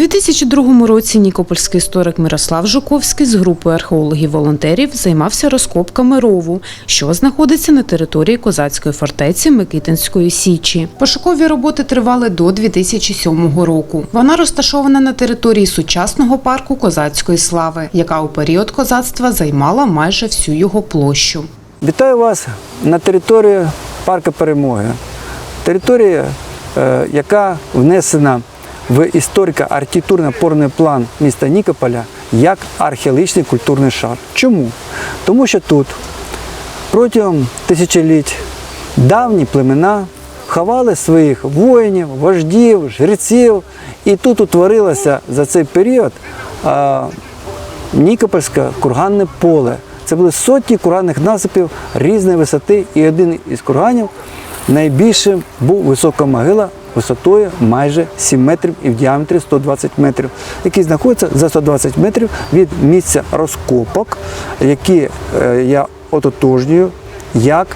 2002 році нікопольський історик Мирослав Жуковський з групою археологів-волонтерів займався розкопками рову, що знаходиться на території козацької фортеці Микитинської Січі. Пошукові роботи тривали до 2007 року. Вона розташована на території сучасного парку козацької слави, яка у період козацтва займала майже всю його площу. Вітаю вас на території парку перемоги. Територія, е, яка внесена в історико-архітектурно-опорний план міста Нікополя як археологічний культурний шар. Чому? Тому що тут протягом тисячоліть давні племена ховали своїх воїнів, вождів, жреців, і тут утворилося за цей період а, Нікопольське курганне поле. Це були сотні курганних насипів різної висоти, і один із курганів найбільшим був висока могила висотою майже 7 метрів і в діаметрі 120 метрів, який знаходиться за 120 метрів від місця розкопок, які е, я ототожнюю як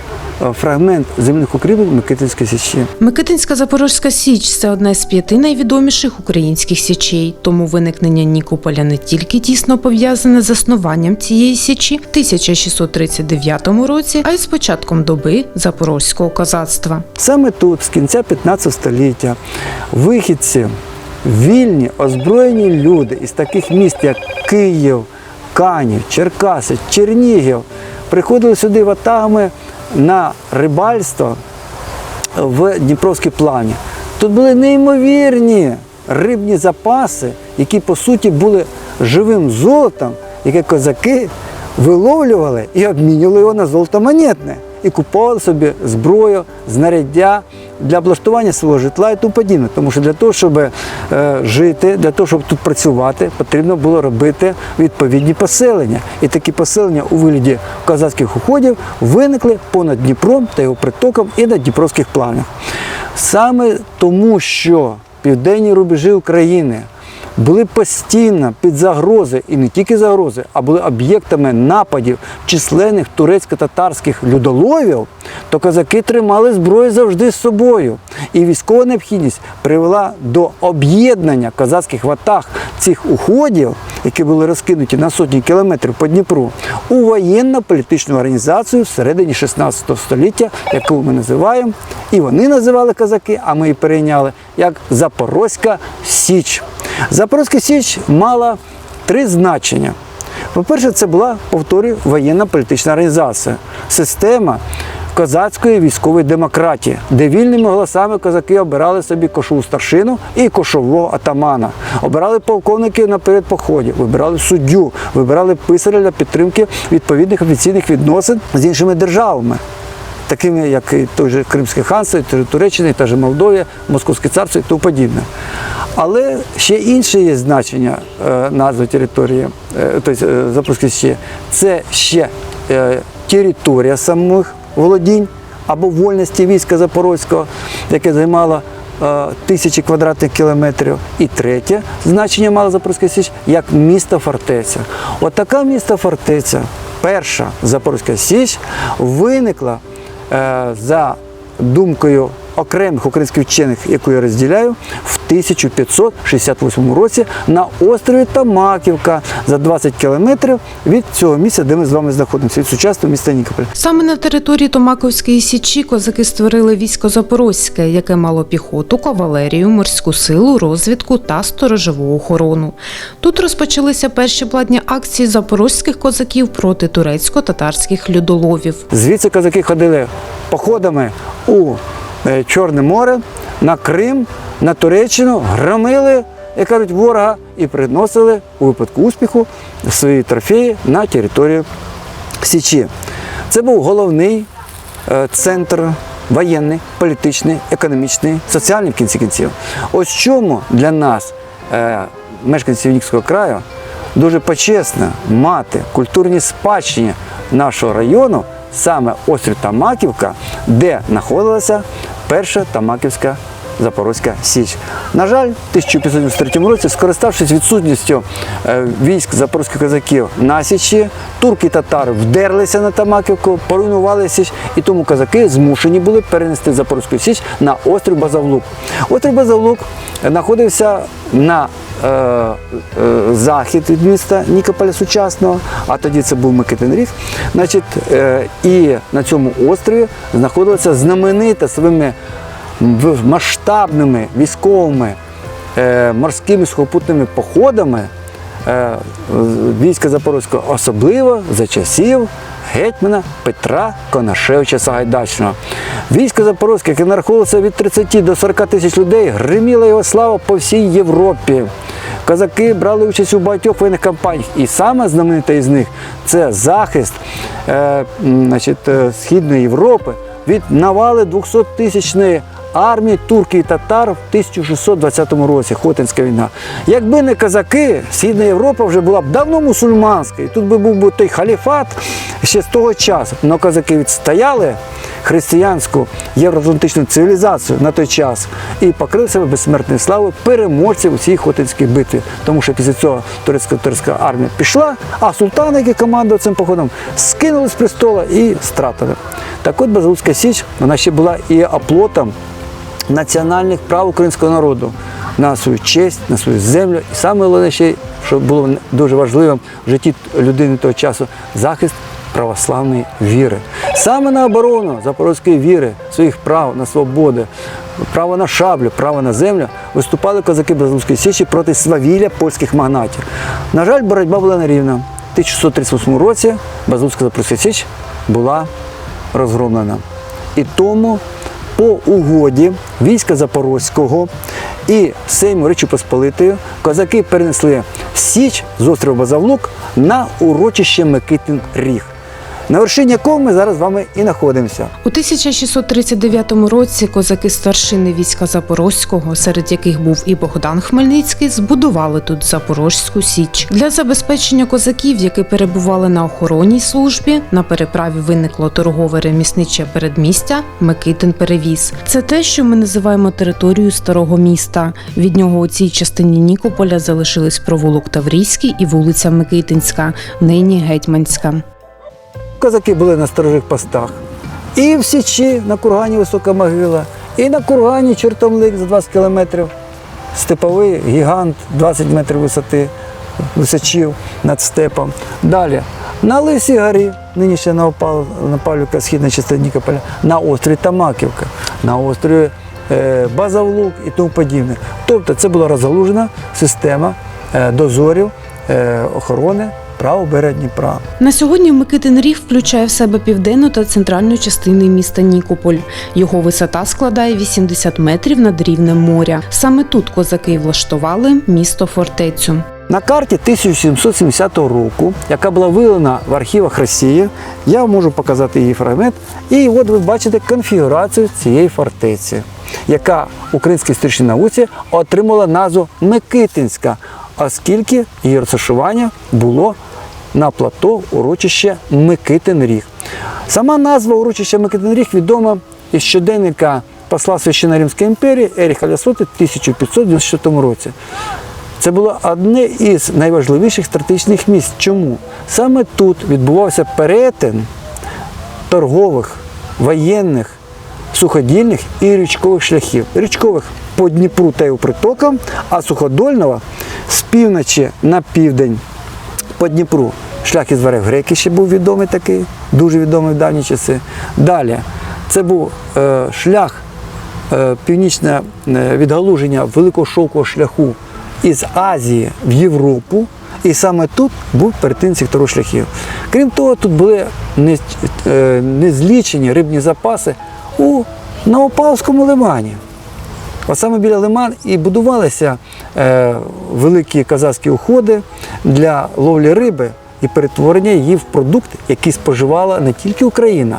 фрагмент земних укріплень Микитинської січі. Микитинська Запорозька Січ це одна з п'яти найвідоміших українських січей. Тому виникнення Нікополя не тільки тісно пов'язане з заснуванням цієї січі в 1639 році, а й з початком доби запорозького козацтва. Саме тут, з кінця 15 століття, вихідці, вільні, озброєні люди із таких міст, як Київ, Канів, Черкаси, Чернігів, приходили сюди ватагами на рибальство в Дніпровській плані. Тут були неймовірні рибні запаси, які по суті були живим золотом, яке козаки виловлювали і обмінювали його на золотомонетне. І купували собі зброю, знаряддя для облаштування свого житла і тому подібне. Тому що для того, щоб е, жити, для того, щоб тут працювати, потрібно було робити відповідні поселення. І такі поселення у вигляді козацьких уходів виникли понад Дніпром та його притоком і на Дніпровських планах. Саме тому, що південні рубежі України були постійно під загрози, і не тільки загрози, а були об'єктами нападів численних турецько-татарських людоловів, то козаки тримали зброю завжди з собою. І військова необхідність привела до об'єднання козацьких ватаг цих уходів, які були розкинуті на сотні кілометрів по Дніпру, у воєнно-політичну організацію всередині 16 століття, яку ми називаємо, і вони називали казаки, а ми її перейняли як Запорозька Січ. Запорозька Січ мала три значення. По-перше, це була, повторюю, воєнна політична організація, система козацької військової демократії, де вільними голосами козаки обирали собі кошову старшину і кошового атамана, обирали полковників на передпоході, вибирали суддю, вибирали писаря для підтримки відповідних офіційних відносин з іншими державами такими як і той же Кримське ханство, Туреччина, та же Молдовія, Московське царство і тому подібне. Але ще інше є значення е, назви території, е, тобто е, Запорізької Січі. Це ще територія самих володінь або вольності війська Запорозького, яке займало тисячі квадратних кілометрів. І третє значення мала Запорізька Січ як місто фортеця. От така місто фортеця, перша Запорізька Січ, виникла за думкою окремих українських вчених, яку я розділяю, в 1568 році на острові Тамаківка за 20 кілометрів від цього місця, де ми з вами знаходимося, від сучасного міста Нікополя. Саме на території Томаковської січі козаки створили військо Запорозьке, яке мало піхоту, кавалерію, морську силу, розвідку та сторожову охорону. Тут розпочалися перші владні акції запорозьких козаків проти турецько-татарських людоловів. Звідси козаки ходили походами у Чорне море, на Крим, на Туреччину, громили, як кажуть, ворога і приносили у випадку успіху свої трофеї на територію Січі. Це був головний е, центр воєнний, політичний, економічний, соціальний в кінці кінців. Ось чому для нас, е, мешканців Нікського краю, дуже почесно мати культурні спадщини нашого району, саме острів Тамаківка, де знаходилася перша Тамаківська Запорозька Січ. На жаль, в 1593 році, скориставшись відсутністю е, військ запорозьких козаків на Січі, турки і татари вдерлися на Тамаківку, поруйнували Січ, і тому козаки змушені були перенести Запорозьку Січ на острів Базавлук. Острів Базавлук знаходився на захід від міста Нікополя сучасного, а тоді це був Микитин Ріг. Значить, е, і на цьому острові знаходилася знаменита своїми масштабними військовими е, морськими сухопутними походами е, війська Запорозького, особливо за часів гетьмана Петра Конашевича Сагайдачного. Військо Запорозьке, яке нараховувалося від 30 до 40 тисяч людей, гриміла його слава по всій Європі. Козаки брали участь у багатьох воєнних кампаніях, і саме знаменита із них це захист е, значить, е, Східної Європи від навали 200-тисячної армії турків і татар в 1620 році, Хотинська війна. Якби не козаки, Східна Європа вже була б давно мусульманською. Тут би був би той халіфат ще з того часу. Але козаки відстояли християнську євроатлантичну цивілізацію на той час і покрили себе безсмертною славою переможців у цій Хотинській битві. Тому що після цього турецька турецька армія пішла, а султан, який командував цим походом, скинули з престола і стратили. Так от Базилуцька Січ, вона ще була і оплотом національних прав українського народу на свою честь, на свою землю. І саме головне ще, що було дуже важливим в житті людини того часу, захист православної віри. Саме на оборону запорозької віри, своїх прав на свободу, право на шаблю, право на землю виступали козаки Бразилської Січі проти свавілля польських магнатів. На жаль, боротьба була нерівна. В 1638 році Базилська Запорозька Січ була розгромлена. І тому по угоді війська Запорозького і Сейму Речі Посполитої козаки перенесли Січ з острова Базавлук на урочище Микитин Ріг, на вершині якого ми зараз з вами і знаходимося. У 1639 році козаки старшини війська Запорозького, серед яких був і Богдан Хмельницький, збудували тут Запорозьку Січ. Для забезпечення козаків, які перебували на охоронній службі, на переправі виникло торгове ремісниче передмістя Микитин перевіз. Це те, що ми називаємо територією старого міста. Від нього у цій частині Нікополя залишились провулок Таврійський і вулиця Микитинська, нині Гетьманська. Козаки були на сторожих постах. І в Січі на кургані висока могила, і на кургані чортомлик за 20 кілометрів. Степовий гігант 20 метрів висоти, височів над степом. Далі на Лисій горі, нині ще на, Опал, Павлівка, східна частина Нікополя, на острові Тамаківка, на острові е, Базавлук і тому подібне. Тобто це була розгалужена система е, дозорів, е, охорони правобережжя Дніпра. На сьогодні Микитин Ріг включає в себе південну та центральну частини міста Нікополь. Його висота складає 80 метрів над рівнем моря. Саме тут козаки влаштували місто фортецю. На карті 1770 року, яка була виявлена в архівах Росії, я можу показати її фрагмент. І от ви бачите конфігурацію цієї фортеці, яка в українській історичній науці отримала назву Микитинська, оскільки її розташування було на плато урочище Микитин Ріг. Сама назва урочища Микитин Ріг відома із щоденника посла Священної Римської імперії Еріха Лясоти в 1594 році. Це було одне із найважливіших стратегічних місць. Чому? Саме тут відбувався перетин торгових, воєнних, суходільних і річкових шляхів. Річкових по Дніпру та його притокам, а суходольного з півночі на південь по Дніпру. Шлях із Варев Греки ще був відомий такий, дуже відомий в давні часи. Далі це був е, шлях е, північне е, відгалуження великого шовкового шляху із Азії в Європу. І саме тут був перетин цих трьох шляхів. Крім того, тут були е, незлічені рибні запаси у Новопавському лимані. От саме біля лиман і будувалися е, великі казацькі уходи для ловлі риби і перетворення її в продукт, який споживала не тільки Україна,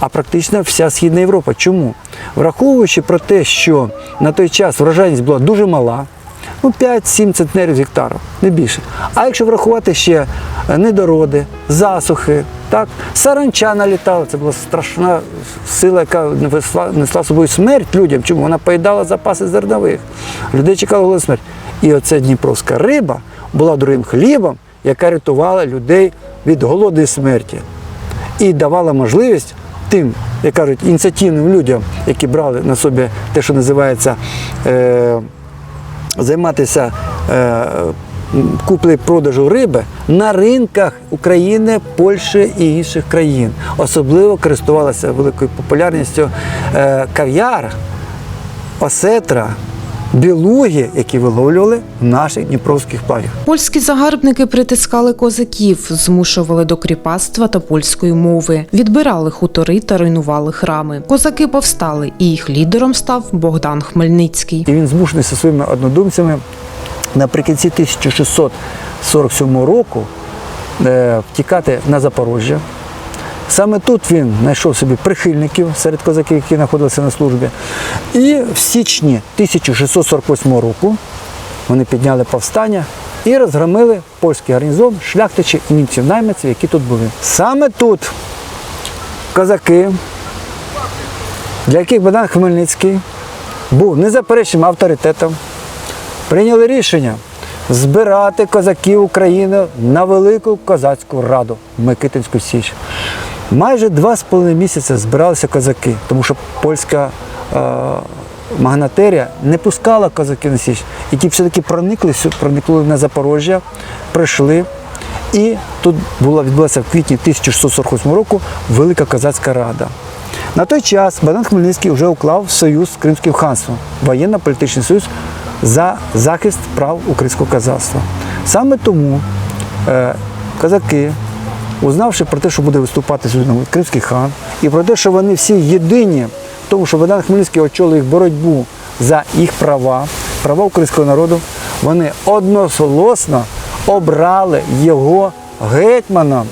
а практично вся Східна Європа. Чому? Враховуючи про те, що на той час врожайність була дуже мала, ну 5-7 центнерів з гектару, не більше. А якщо врахувати ще е, недороди, засухи, так, саранча налітала, це була страшна сила, яка несла, несла собою смерть людям. Чому? Вона поїдала запаси зернових. Людей чекала голодна смерть. І оця дніпровська риба була другим хлібом, яка рятувала людей від голоду смерті і давала можливість тим, як кажуть, ініціативним людям, які брали на собі те, що називається е, займатися е, купли-продажу риби на ринках України, Польщі і інших країн. Особливо користувалася великою популярністю е, кав'яр, осетра, білуги, які виловлювали в наших дніпровських плавах. Польські загарбники притискали козаків, змушували до кріпацтва та польської мови, відбирали хутори та руйнували храми. Козаки повстали, і їх лідером став Богдан Хмельницький. І він змушений зі своїми однодумцями наприкінці 1647 року е, втікати на Запорожжя. Саме тут він знайшов собі прихильників серед козаків, які знаходилися на службі. І в січні 1648 року вони підняли повстання і розгромили польський гарнізон шляхтичів і німців-наймиців, які тут були. Саме тут козаки, для яких Богдан Хмельницький був незаперечним авторитетом, прийняли рішення збирати козаків України на Велику Козацьку Раду Микитинську Січ. Майже два з половиною місяця збиралися козаки, тому що польська е, магнатерія не пускала козаків на Січ. І ті все-таки проникли, проникли на Запорожжя, прийшли. І тут була відбулася в квітні 1648 року Велика Козацька Рада. На той час Богдан Хмельницький вже уклав союз з Кримським ханством, воєнно-політичний союз за захист прав українського козацтва. Саме тому е, козаки, узнавши про те, що буде виступати Кримський хан, і про те, що вони всі єдині в тому, що Богдан Хмельницький очолив боротьбу за їх права, права українського народу, вони одноголосно обрали його гетьманом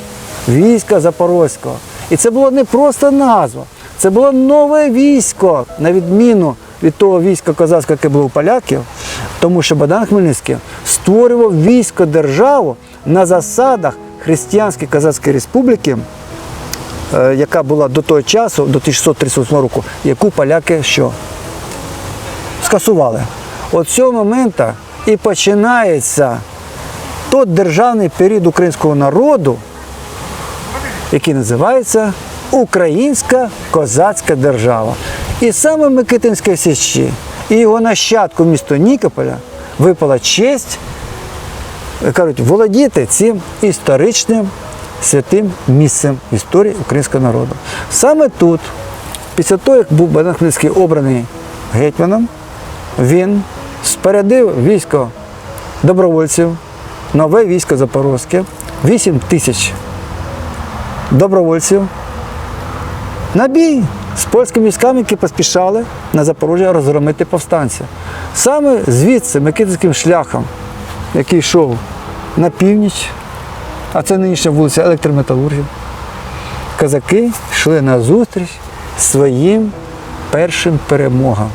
війська Запорозького. І це було не просто назва, це було нове військо, на відміну від того війська козацького, яке було у поляків, тому що Богдан Хмельницький створював військо державу на засадах Християнської Козацької Республіки, е, яка була до того часу, до 1638 року, яку поляки що? Скасували. От цього моменту і починається той державний період українського народу, який називається Українська козацька держава. І саме Микитинській Січі і його нащадку місто Нікополя випала честь, кажуть, володіти цим історичним святим місцем історії українського народу. Саме тут, після того, як був Богдан обраний гетьманом, він спорядив військо добровольців, нове військо Запорозьке, 8 тисяч добровольців на бій з польськими військами, які поспішали на Запорожжя розгромити повстанця. Саме звідси Микитинським шляхом, який йшов на північ, а це нинішня вулиця електрометалургів, козаки йшли на зустріч своїм першим перемогам.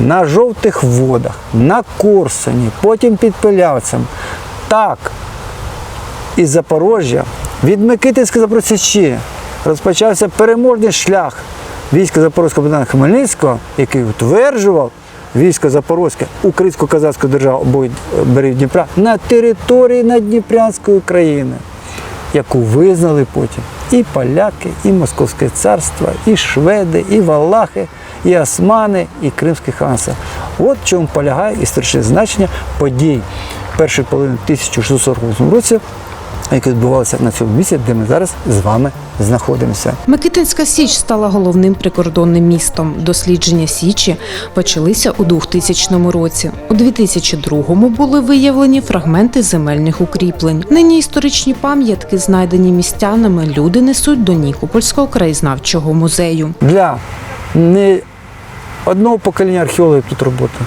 На жовтих водах, на Корсуні, потім під Пилявцем. Так, із Запорожжя від Микитинська Запросічі розпочався переможний шлях війська Запорозького Богдана Хмельницького, який утверджував військо Запорозьке, українську козацьку державу берегів Дніпра на території Надніпрянської країни, яку визнали потім і поляки, і Московське царство, і шведи, і валахи, і османи, і Кримське ханство. От в чому полягає історичне значення подій першої половини 1648 році, які відбувалися на цьому місці, де ми зараз з вами знаходимося. Микитинська Січ стала головним прикордонним містом. Дослідження Січі почалися у 2000 році. У 2002-му були виявлені фрагменти земельних укріплень. Нині історичні пам'ятки, знайдені містянами, люди несуть до Нікопольського краєзнавчого музею. Для не одного покоління археологів тут робота.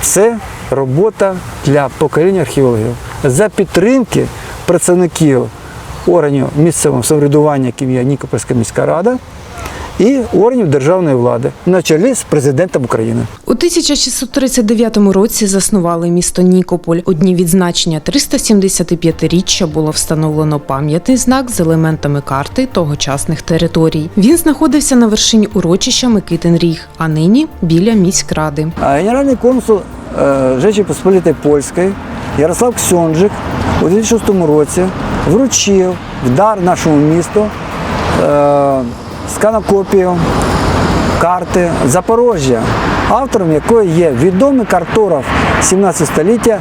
Це робота для покоління археологів за підтримки працівників органів місцевого самоврядування, яким є Нікопольська міська рада, і органів державної влади на чолі з президентом України. У 1639 році заснували місто Нікополь. У дні відзначення 375-річчя було встановлено пам'ятний знак з елементами карти тогочасних територій. Він знаходився на вершині урочища Микитин Ріг, а нині біля міськради. А генеральний консул е, Жечі Посполітої Польської Ярослав Ксьонджик у 2006 році вручив в дар нашому місту е, сканокопію карти Запорожжя автором якої є відомий картограф 17 століття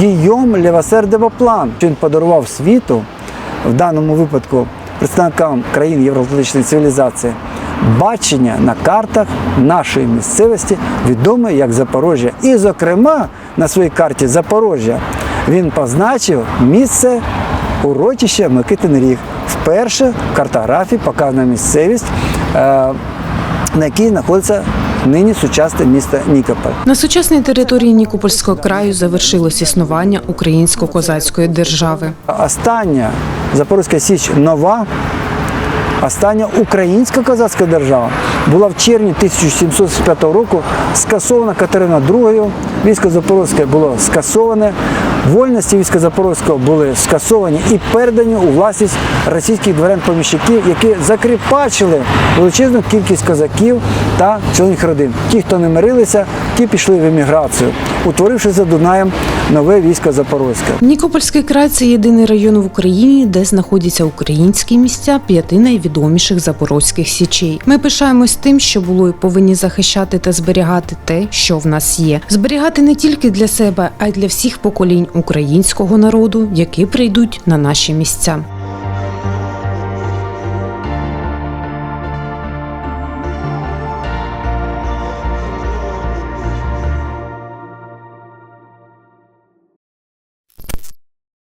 Гійом Левасер де Воплан. Він подарував світу, в даному випадку представникам країн євроатлантичної цивілізації, бачення на картах нашої місцевості, відоме як Запорожжя. І, зокрема, на своїй карті Запорожжя він позначив місце урочища Микитин Ріг. Вперше в картографії показана місцевість, е, на якій знаходиться нині сучасне місто Нікополь. На сучасній території Нікопольського краю завершилось існування українсько-козацької держави. Остання Запорізька Січ нова, остання українська козацька держава була в червні 1705 року скасована Катерина II. Військо Запорозьке було скасоване. Вольності війська Запорозького були скасовані і передані у власність російських дворян-поміщиків, які закріпачили величезну кількість козаків та членів родин. Ті, хто не мирилися, ті пішли в еміграцію, утворивши за Дунаєм нове військо Запорозьке. Нікопольський край це єдиний район в Україні, де знаходяться українські місця п'яти найвідоміших запорозьких січей. Ми пишаємось тим, що було і повинні захищати та зберігати те, що в нас є. Зберігати не тільки для себе, а й для всіх поколінь українського народу, які прийдуть на наші місця.